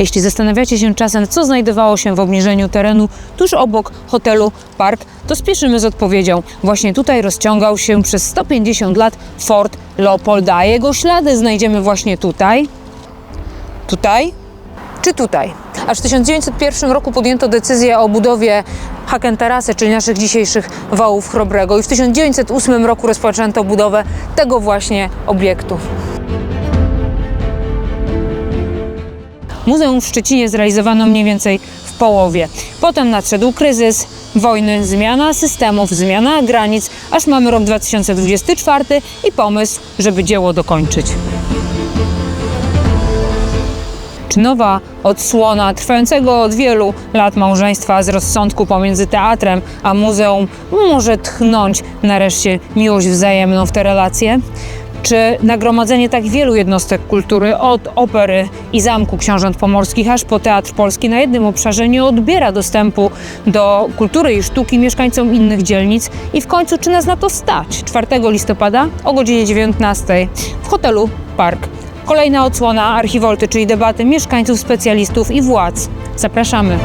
Jeśli zastanawiacie się czasem, co znajdowało się w obniżeniu terenu tuż obok hotelu Park, to spieszymy z odpowiedzią. Właśnie tutaj rozciągał się przez 150 lat Fort Leopolda, jego ślady znajdziemy właśnie tutaj, tutaj czy tutaj. Aż w 1901 roku podjęto decyzję o budowie Hakenterasy, czyli naszych dzisiejszych wałów Chrobrego i w 1908 roku rozpoczęto budowę tego właśnie obiektu. Muzeum w Szczecinie zrealizowano mniej więcej w połowie. Potem nadszedł kryzys, wojny, zmiana systemów, zmiana granic, aż mamy rok 2024 i pomysł, żeby dzieło dokończyć. Czy nowa odsłona trwającego od wielu lat małżeństwa z rozsądku pomiędzy teatrem a muzeum może tchnąć nareszcie miłość wzajemną w te relacje? czy nagromadzenie tak wielu jednostek kultury, od opery i zamku książąt pomorskich aż po teatr polski na jednym obszarze nie odbiera dostępu do kultury i sztuki mieszkańcom innych dzielnic i w końcu czy nas na to stać? 4 listopada o godzinie 19 w hotelu Park. Kolejna odsłona Archiwolty, czyli debaty mieszkańców, specjalistów i władz. Zapraszamy.